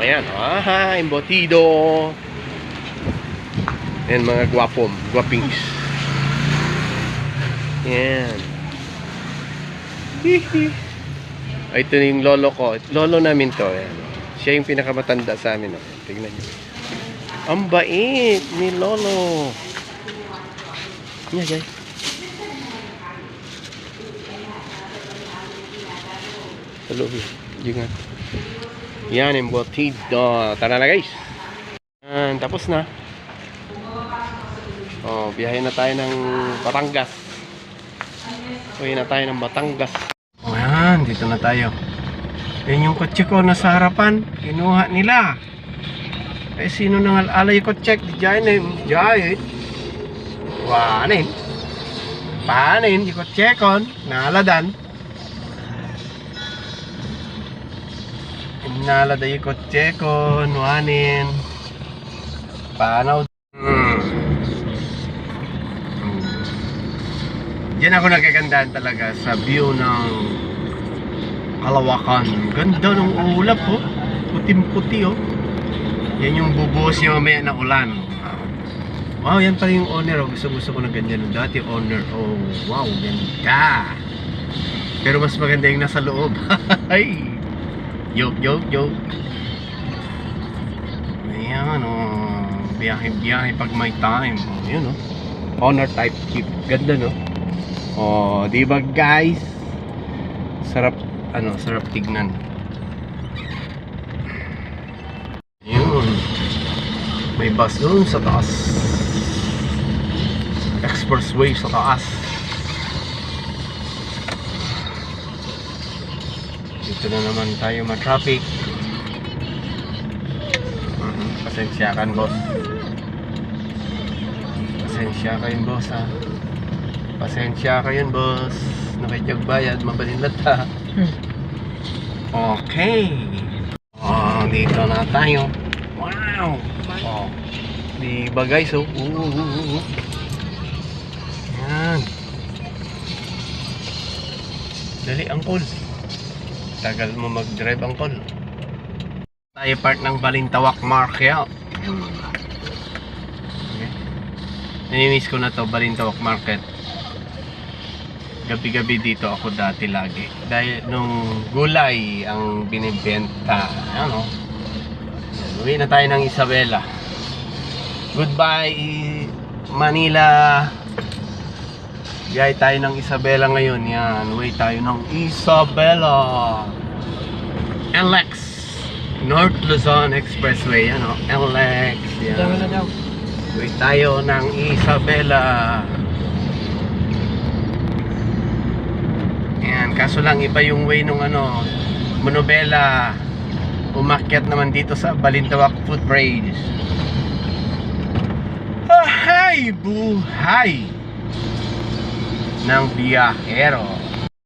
O yan, ah, embutido. Yan mga gwapom, gwapings. Yan. Hihi. Ay, ito yung lolo ko. Lolo namin to. Yan. Siya yung pinakamatanda sa amin. Oh. Tignan niyo. Ang bait ni lolo. Yan, guys. Hello. Yun. Yan, embutido. Tara na guys. Yan, tapos na. Oh, biyahe na tayo ng Batangas. Uwi na tayo ng Batangas. Yan, dito na tayo. Yan yung kotse ko nasa harapan. Kinuha nila. Eh, sino nang alay kotse? Di dyan eh. Dyan eh. Wanin. Panin, di kotse kon. Naladan. Kotse ko, nuanin. Panaw. Hmm. Hmm. Diyan ako nagkagandahan talaga sa view ng Kalawakan. Ganda ng ulap oh. Puting-puti oh. Yan yung bubuhos yung mamaya na ulan. Wow, yan pala yung owner. Oh. Gusto gusto ko na ganyan. Dati owner. Oh, wow, ganda. Pero mas maganda yung nasa loob. Ay. Joke, joke, joke. Ayan, oh. Biyahe-biyahe pag may time. Oh, yun, oh. Honor type jeep. Ganda, no? Oh, di guys? Sarap, ano, sarap tignan. Yun. May bus doon sa taas. Expressway sa taas. Dito na naman tayo ma-traffic. Mhm, Pasensya kan boss. Pasensya kayo boss ha. Pasensya kayo boss. Nakitiyag bayad, mabalinlat ha. Okay. Oh, dito na tayo. Wow. Oh. Di ba guys oh? Uh, uh, uh, uh. Yan. Dali angkol. Tagal mo mag-drive angkol. Tayo part ng Balintawak Market. Okay. Namimiss ko na to, Balintawak Market. Gabi-gabi dito ako dati lagi. Dahil nung gulay ang binibenta. Ano? Uwi na tayo ng Isabela. Goodbye Manila. Biyay tayo ng Isabela ngayon. Yan. Uwi tayo ng Isabela. LX. North Luzon Expressway. Ano? LX. Yan. Uwi tayo ng Isabela. Yan. Kaso lang iba yung way nung ano, Monobela. Umakyat naman dito sa Balintawak Footbridge. Ahay! Buhay! Ng biyahero.